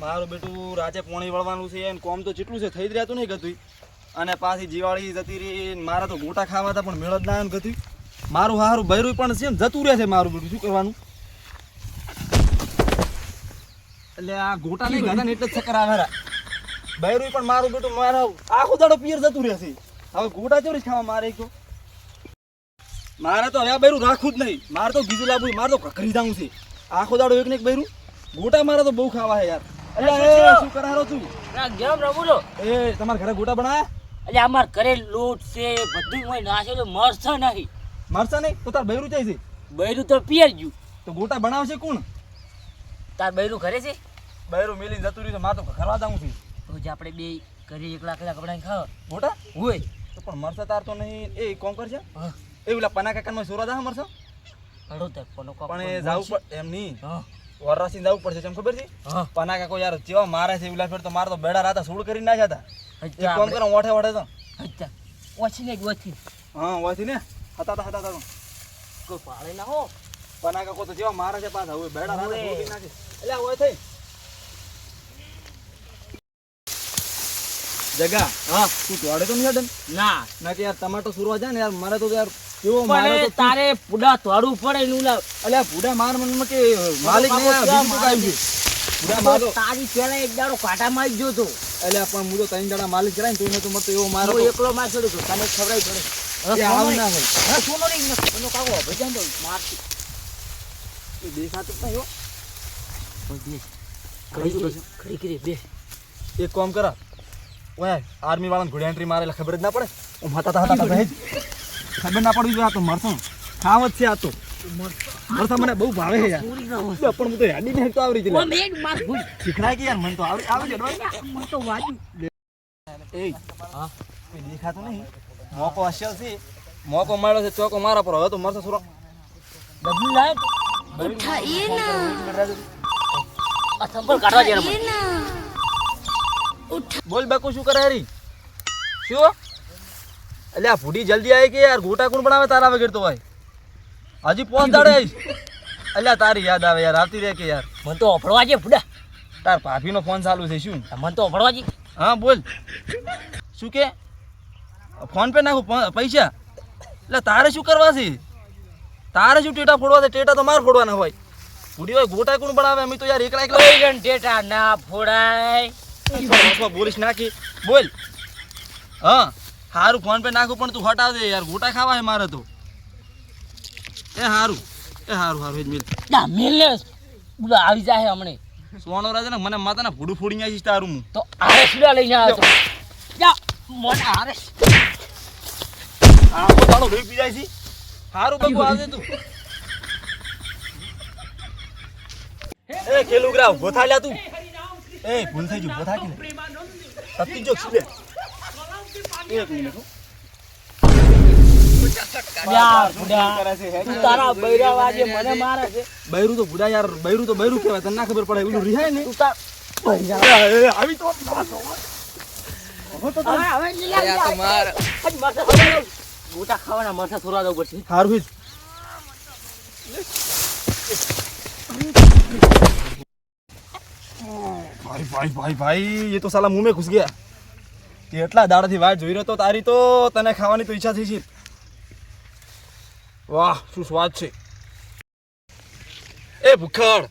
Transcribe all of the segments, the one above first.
મારું બેટું રાતે પોણી વળવાનું છે અને કોમ તો જેટલું છે થઈ જ રહેતું નહીં ગતું અને પાછી દિવાળી જતી રહી મારા તો ગોટા ખાવા હતા પણ મેળ જ ના એમ ગતું. મારું હારું બૈરું પણ છે ને જતું રહે છે મારું બેટું. શું કરવાનું? એટલે આ ગોટા નહીં ગાતા ને એટલે જ ચક્કર આવે બૈરું પણ મારું બેટું મારા આખો દાડો પિયર જતું રહે છે. હવે ગોટા ચોરી ખાવા મારે તો મારે તો હવે આ બૈરું રાખવું જ નહીં. મારે તો બીજું લાવવું મારે તો કકરી જાવું છે. આખો દાડો એક ને એક બૈરું ગોટા મારે તો બહુ ખાવા છે યાર. એ શું કરારો તું? એ તમારા ઘરે ગોટા બનાયા? એટલે અમાર ઘરે લોટ છે બધું હોય નાખેલું મરસા નહીં. મરસા નહીં? તો તાર બૈરું જાય છે? બૈરું તો પિયર ગયું. તો ગોટા બનાવશે કોણ? તાર બૈરું ઘરે છે? બૈરું મેલીને જતું રહ્યું તો મારે તો ઘરવા જાવું છે. તો જ આપણે બે ઘરે એકલા એકલા કપડાં ખાવ. ગોટા? હોય. તો પણ મરસા તાર તો નહીં. એ કોમ કરશે એ પેલા પના કાકામાં સોરા જા મરસા હળો તે પણ એ જાવું એમ નહીં. હા વરરાસીને જવું પડશે કેમ ખબર છે? પના કાકો યાર જેવા મારે છે ઉલા ફેર તો મારે તો બેડા રાતા સૂળ કરી નાખ્યા હતા. એક કામ કરો ઓઠે ઓઠે તો. અચ્છા. ઓછી ને ઓછી. હા ઓછી ને? હતા હતા હતા કોઈ પાળે ના હો. પના કાકો તો જેવા મારે છે પાછા હવે બેડા રાતા સૂળ કરી નાખે. એટલે હોય થઈ. જગા હા તું દોડે તો નહીં ના. ના કે યાર ટમાટો સુરવા જાય ને યાર મારે તો યાર કેવો મારે પણ તો તારે પુડા તોડવું પડે નું લાવ અલ્યા ભૂડા માર મનમાં કે માલિક ને બીજું ક્યાં છે? ભૂડા મારો તારી પેલા એક દાડો કાંટા માં જ જોતો અલ્યા પણ હું તો ત્રણ જણા માલિક કરાય મત એવો મારો હું એકલો માં છોડ્યો છું. તને ખવડાવી પડે. એ આવું ના હોય. હા સોનો રે એનો કાકો ભજન તો મારતી એ દેખાતું નહીં હો. બે. કઈ શું કરી બે. એક કામ કરા. ઓય આર્મી વાળાને ઘોડી એન્ટ્રી મારે ખબર જ ના પડે? હું માતા હતા હતા જ ખબર ના પડવી જોઈએ આ તો મરસું. ખાવ જ છે આ તો. મરસા મને બહુ ભાવે છે યાર. પણ હું તો યાદી ને તો આવરી જલે શીખડાય કે યાર મને તો આવડી આવડી જડવા મને તો વાજુ એ હા કોઈ દેખાતું નહીં. મોકો અસલ છે. મોકો મારો છે ચોકો મારા પર. હવે તો મરસા સુરો ડબલ લાઈટ ઉઠાઈએ ના. આ સંભળ કાઢવા જેરા બોલ બેકો શું કરે હરી? શું? એટલે આ ભૂડી જલ્દી આવી કે યાર? ગોટા કોણ બનાવે તારા વગર તો ભાઈ? હજી પોચ દાડે એટલે તારી યાદ આવે યાર આવતી રહે કે યાર. મને તો અફડવા જે ફૂડા. તાર ભાભીનો ફોન ચાલુ છે શું? મને તો અફડવા જે હા બોલ. શું કે? ફોન પે નાખું? પૈસા? એટલે તારે શું કરવા છે? તારે શું ટેટા ફોડવા છે? ટેટા તો માર ફોડવાના હોય. ફૂડી હોય ગોટા કોણ બનાવે? અમે તો યાર એકલા એકલા ટેટા ના ફોડાય. બોલીશ નાખી. બોલ. હા. હારું ફોન પે નાખું પણ તું હટાવ દે યાર. ગોટા ખાવા છે મારે તો. એ હારું એ હારું હારું એ જ મિલ. ના મેલે બોલા આવી જાય હમણે. સોનો રાજા ને મને માતાના ભૂડું ફોડી આવી તારું હું. તો આરે સુડા લઈને આવ્યો તો. જા મને આરે આખો દાડો લઈ પી જાય છે. હારું બગુ આવે તું. એ ખેલુગરા ગોથા લ્યા તું. એ ભૂલ થઈ ગયું ગોથા કે તપતી જો શું લે એક મિનિટ બૈરા વાજે મને બૈરું તો બુડા યાર બૈરું તો બૈરું કહેવાય. તને ના ખબર પડે પેલું રિહાય ને? આવી તો ગોટા ખાવાના માથા થોડા પડશે ભાઈ ભાઈ ભાઈ ભાઈ એ તો સાલા મુંહ में ઘુસ ગયા. કેટલા દાડાથી વાટ જોઈ રહ્યો તો તારી તો તને ખાવાની તો ઈચ્છા થઈ છે. વાહ શું સ્વાદ છે. એ ભૂખડ.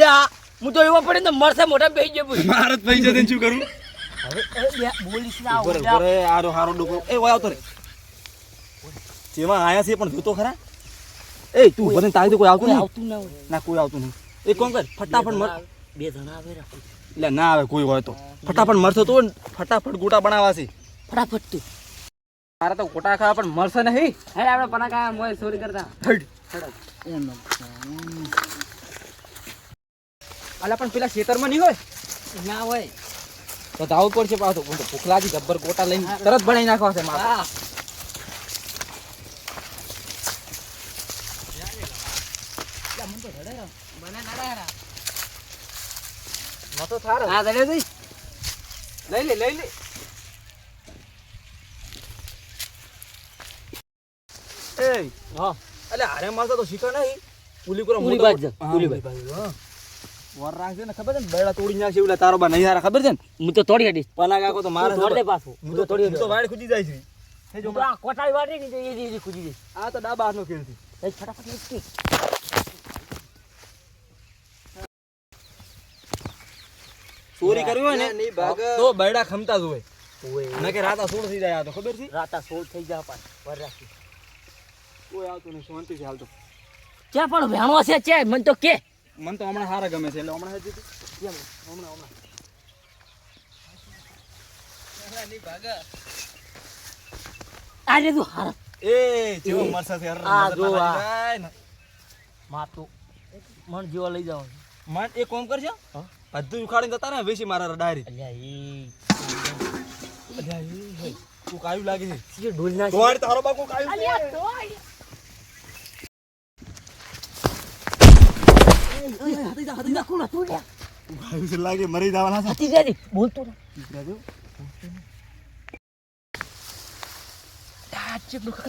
જા હું તો એવા પડે ને મરસે મોઢા બેસી જવું ભારત ભાઈ જઈને શું કરું? હવે બોલીશ ના ઉપર. આરો હારો ડોકો. એ વાય આવતો રે. જેમાં આયા છે પણ જોતો ખરા. એ તું ભલે તારી તો કોઈ આવતું નહીં. આવતું ના ના કોઈ આવતું નહીં. એ કોણ કર? ફટાફટ મર. બે જણા આવે રાખો. એટલે ના આવે કોઈ હોય તો. ફટાફટ મરશો તો ફટાફટ ગોટા બનાવવા છે ફટાફટ તું. મારે તો ગોટા ખાવા પણ મરશે નહીં. હે આપણે પનાકા મોય ચોરી કરતા. હડ. અલા પણ પેલા ખેતરમાં નહીં હોય? ના હોય. તો ધાવું પડશે પાછું. ભૂખ લાગી ગબ્બર ગોટા લઈને તરત બનાવી નાખવા છે મારે. હા થાર હા દડે દઈ. લઈ લે લઈ લે. એ હા. અલે હારે મારતા તો શીખા નહીં. પુલી કરો પુલી બાજ પુલી બાજ. વર રાખજે ને ખબર છે ને બેડા તોડી નાખશે તારો બા નહીં હારા ખબર છે ને? હું તો તોડી હડીશ. પના કાકો તો મારે તોડ દે પાછું. હું તો તોડી તો વાડ ખૂજી જાય છે. હે જો આ કોટાળી વાળી ને એ એ જ ખુજી દઈશ આ તો ડાબા હાથનો ખેલ છે. ફટાફટ નીકળી. ચોરી કરવી હોય ને તો બરડા ખમતા જ હોય. કે રાતા સોળ થઈ જાય આ તો ખબર છે? રાતા સોળ થઈ જાય પણ વર રાખી. કોઈ આવતો નહીં શાંતિ છે હાલતો. ક્યાં પણ ભેણો છે છે મને તો કે. મને તો હમણાં હારા ગમે છે એટલે હમણાં હજી કેમ? હમણાં હમણાં. આજે તું હાર. એ જેવો મરસા છે આ જો આ. લાગી જાય ને. માતું મન જીવા લઈ જાવ મન એક કોમ કરજો. હા? બધું ઉખાડીને જતા ને વેસી મારા ડાયરી અલ્યા ઈ તું કાયું લાગે છે સીએ ઢોલ ના તમારે તારો બાપુ કાયું કાયું છે લાગે મરી જવાના છે બોલતો ના. દીકરા જો.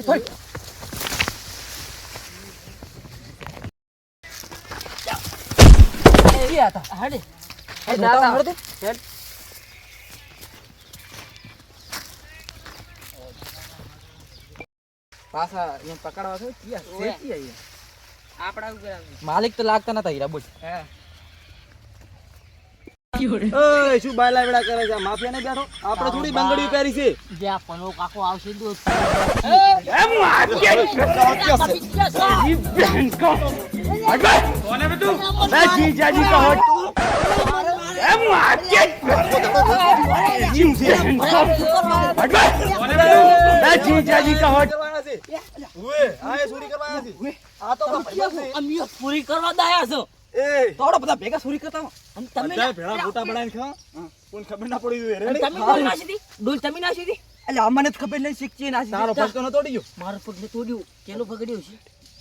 થોડ. એ આ તા, હાડે. પાછા એમ પકડવા છે ક્યાં? ઉપર માલિક તો લાગતા નતા હીરા બોલ. ઓય શું બાયલા વેડા કરે છે? માફિયા ને બેઠો? આપણે થોડી બંગડી પહેરી છે. જે આ કાકો આવશે તો જીજાજી કહો. પૂરી કરવા દાયા છો એ બધા ભેગા ચોરી કરતા. અને તમે ભેળા ખબર ના પડી જોઈએ અને તમે કોણ નાસી હતી ડોલ તમે નાસી હતી એટલે અમને જ ખબર નહીં શીખી નાસી તારો પગ તો ન તોડી ગયો મારો પગ ને તોડ્યું કેલો છે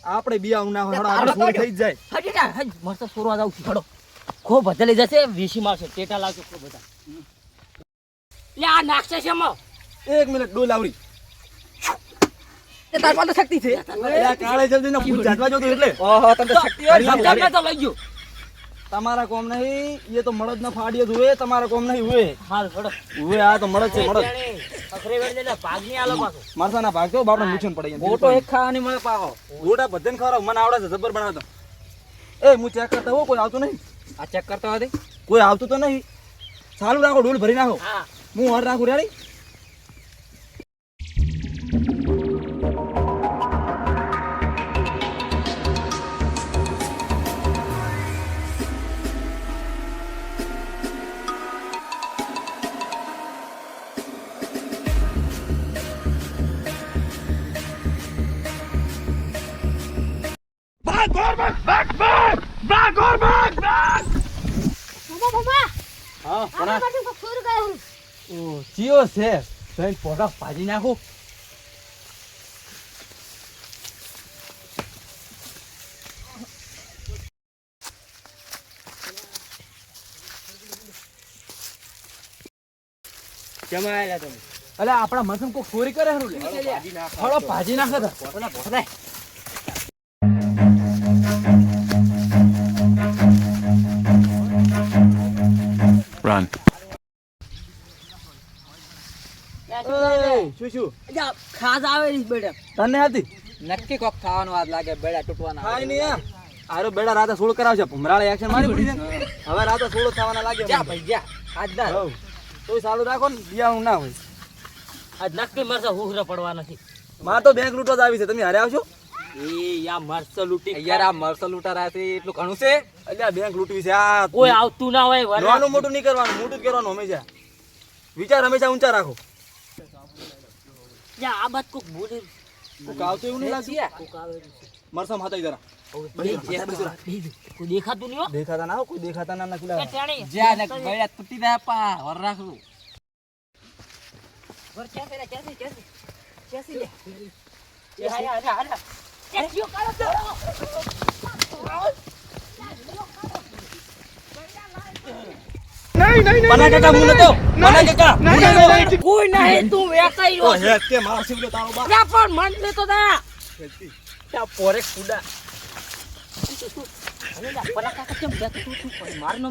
આપણે બિયા ના હોય થઈ જ જાય. હજી ના મસ્ત સોરવા જાવ છું. ખડો ખો બદલી જશે વીસી મારશે ટેટા લાવશે ખો બધા. લે આ નાખશે છે માં એક મિનિટ ડોલ આવરી તાર પાસે શક્તિ છે. કાળે જલ્દી ના ફૂલ જાતવા જોતું એટલે. ઓહો તમને શક્તિ હોય તો લઈ ગયો. તમારા કોમ નહીં એ તો મળદ ના ફાડીએ જોવે તમારા કોમ નહીં હોય હાલ મળદ હોય આ તો મળદ છે મળદ. અખરે વેળ દે ભાગની આલો પાછો. મારસા ના ભાગતો બાપને નુકસાન પડી જાય ગોટો એક ખાવાની મળે પાહો ગોડા બધન ખવડાવ મને આવડે છે જબર બનાવતો. એ હું ચેક કરતા હો કોઈ આવતું નહીં. આ ચેક કરતા હતી કોઈ આવતું તો નહીં. સારું રાખો ડોલ ભરી નાખો. હું. હર રાખું રેડી ચિયો છે. તઈ પોગા ભાજી નાખો. અલે આપણા મનસમ કોઈ ચોરી કરે હરું થોડો ભાજી નાખે. તો. શું શું? ખાસ આવે છે તને હતી? નક્કી કોક ખાવાનું આજ લાગે બેડા તૂટવાના ખાય નહીં આરો બેડા રાતે સોળ કરાવશે. ભમરાળે એક્શન મારી પડી છે. હવે રાતે સોળ થવાના લાગે જા ભાઈ જા. આજ ના. હઉ. સારું રાખો ને બિયાનું ના હોય. આજ નક્કી મરસે હુહરા પડવા નથી. માર તો બેંક લૂંટો જ આવી છે. તમે હારે આવશો? એ યા મરસે લૂંટી. યાર આ મરસલ લૂંટારા એટલું ઘણું છે? અલ્યા બેંક લૂંટવી છે. આ કોઈ આવતું ના હોય નાનું મોટું નહીં કરવાનું મોટું જ કરવાનું હંમેશા. વિચાર હંમેશા ઊંચા રાખો. યા આ બાત કોક બોલે કોક આવતો એવું નહીં લાગતું કોક આવે છે. મરસમ હાથાઈ જરા જા, જા. દેખાતું નહીં દેખાતા ના કોઈ દેખાતા ના ના જ્યાં. જા બેડા તૂટી રહ્યા પા વર રાખું વર ક્યાંથી રે, ક્યાંથી, ક્યાંથી? ક્યાંથી લે? એ જીઓ કાઢો તો. પના કાકા મુને તો પના કાકા કોઈ નહીં તું રહ્યો હે કે મારા શિવલો તારો બા યા પણ મન લેતો તા પોરે કુડા. અરે લા, પલા કાકા કેમ ગયા તું? તું પણ મારું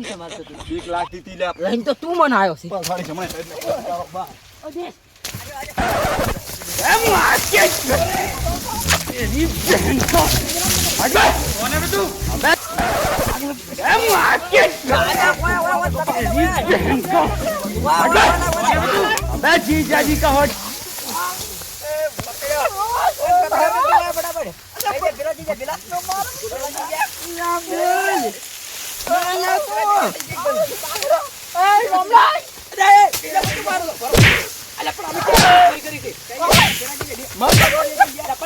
નામ કેમ આવતું હતું?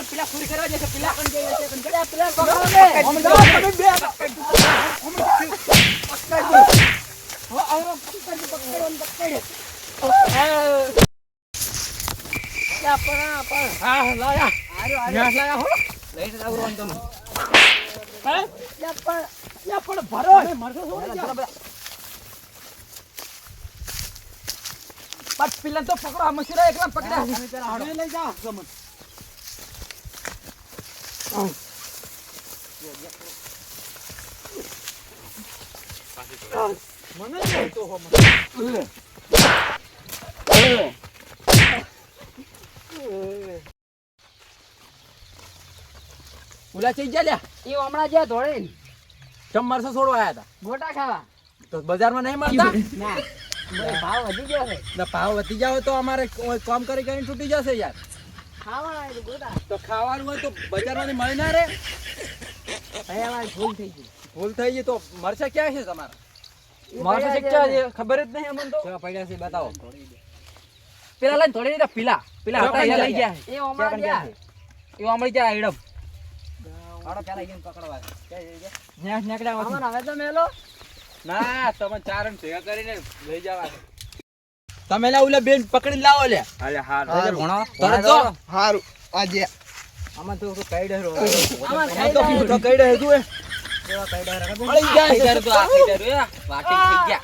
પેલા લાખ દીધી લે પેલા પણ થોડી પિલન તો પકડો આ મશીરા એકલા પકડ્યા લઈ જા ઉલા ચઈ ગયા લ્યા. એ હમણાં જ્યાં ધોળે ને, ચમ મરસો છોડવા આયા હતા ગોટા ખાવા. તો બજારમાં નહીં મળતા? ના. ભાવ વધી ગયો છે. ના ભાવ વધી જાવ તો અમારે કામ કરી કરીને તૂટી જશે યાર. ખાવા તો ગોટા. તો ખાવાનું હોય તો બજારમાં મળી ના રે ભૂલ થઈ ગઈ. ભૂલ થઈ ગઈ તો મરચા ક્યાં છે તમારા? એ શિક્ષા છે. ખબર જ નહીં અમને તો. કેવા પડ્યા છે બતાવો. પેલા લઈને થોડી દીધા પીલા. પીલા હતા એ લઈ ગયા એ ઓમળી ગયા એ ઓમળી ગયા આઈડમ આડો પેલા એને પકડવા. ન્યા નીકળ્યા હોત. હવે તો મેલો. ના તમે ચારણ ભેગા કરીને લઈ જવા તમે લા ઓલા બેન પકડી લાવો લે. અરે હાર. ભણો. તરત જો હારું. આજે. આમાં તો કઈ ડરો આમાં તો તો કઈ ડરો તું એ મળી જાય છે. તો આ કઈ ડરો વાટી થઈ ગયા.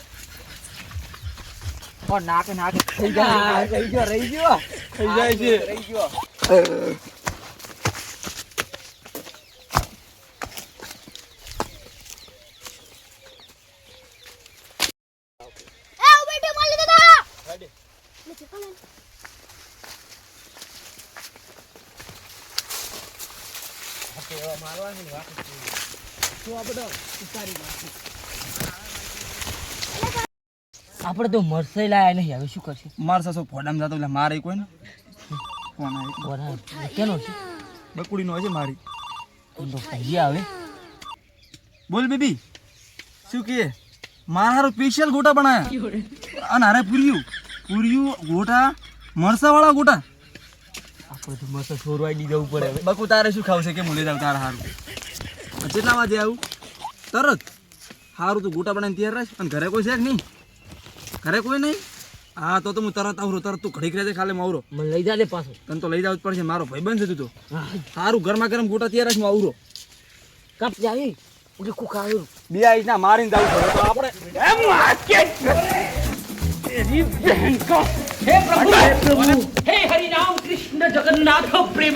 ઓ નાક નાક થઈ ગયા. રહી ગયો રહી ગયો. થઈ જાય છે. રહી ગયો. દાદા આપણે તો મરસાઈ લાયા નહીં હવે શું કરશે? માર સાસો ફોડામ જતો એટલે મારે કોઈ ને કોણ આવે? કેનો છે બકુડી નો છે મારી તો કહીએ આવે બોલ બેબી શું કહે મારા હારું સ્પેશિયલ ગોટા બનાયા. અને હારે પૂર્યું. પૂર્યું ગોટા મરસા વાળા ગોટા. આપણે તો મરસા છોરવાઈ દીધા ઉપર બકુ તારે શું ખાવ છે? કે મુલે લઈ જાઉં તારા હારું? કેટલા વાગે આવું તરત સારું તું ગોટા બનાવીને તૈયાર રાખ. અને ઘરે કોઈ છે કે નહીં? ઘરે કોઈ નહીં? હા તો તો હું તરત આવરો તરત તું ઘડીક રહેજે ખાલી માવરો મને લઈ જાજે પાછો. તને તો લઈ જવું જ પડશે. મારો ભાઈબંધ છે તું તો. સારું ગરમા ગરમ ગોટા તૈયાર રાખ હું આવરો કપ જાવી ઓકે કુક આવ્યું બે આઈસ ના મારીને જાવ તો આપણે હે હરિરામ કૃષ્ણ જગન્નાથ પ્રેમ.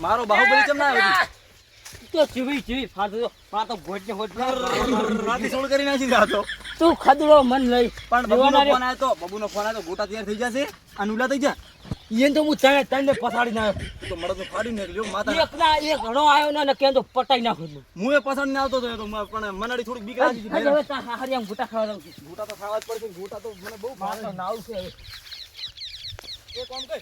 બાહુબલી કેમ ના આવ્યો તો ચીવી ચીવી ફાટો આ તો ગોટ ને ગોટ રાતી સોળ કરી નાખી જાતો. તું ખદડો મન લઈ. પણ બબુનો ફોન આવ્યો તો બબુનો ફોન આવ્યો તો ગોટા તૈયાર થઈ જશે? અને ઉલા થઈ જા એને તો હું તને તને પછાડી નાખ્યો. તો તો ફાડી નાખ્યો માતા. એક ના એક ઘણો આવ્યો ને કેમ તો પટાઈ નાખ્યો હું એ પસંદ ના આવતો તો પણ મનાડી થોડી બીક લાગી હતી હવે તા હરિયામ ગુટા ખાવા દઉં ગોટા તો ખાવા જ પડશે ગોટા તો મને બહુ મારે નાવ છે. હવે એ કોમ કર.